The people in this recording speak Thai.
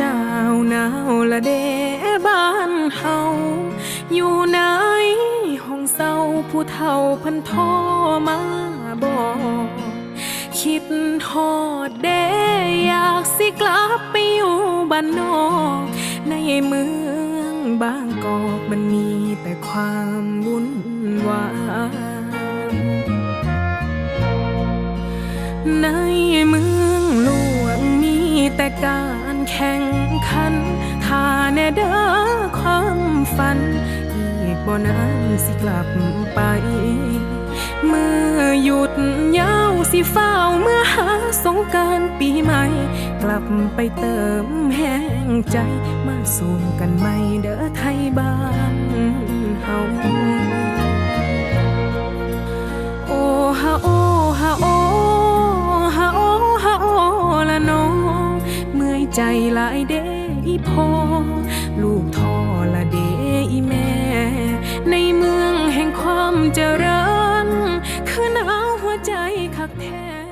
เจ้าหนาวละเดบ้านเฮาอยู่ไหนห้องเศร้าผู้เฒ่าพันโทรมาบอกคิดทอดเดอยากสิกลับไปอยู่บ้านนอกในเมืองบางกอกมันมีแต่ความวุ่นวายในเมืองหลวงมีแต่การ แข่งขันถ้าแน่เด้อความฝัน อีกบ่นานสิกลับไป เมื่อหยุดยาวสิเฝ้าเมื่อหาสงการปีใหม่ กลับไปเติมแห้งใจ มาสู่กันใหม่เด้อไทยบ้านเฮาโอ้ฮาโอฮาโอ ใจหลายเดอีพอ ลูกทอละเดอีแม่ ในเมืองแห่งความเจริญ คือหนาวหัวใจคักแท้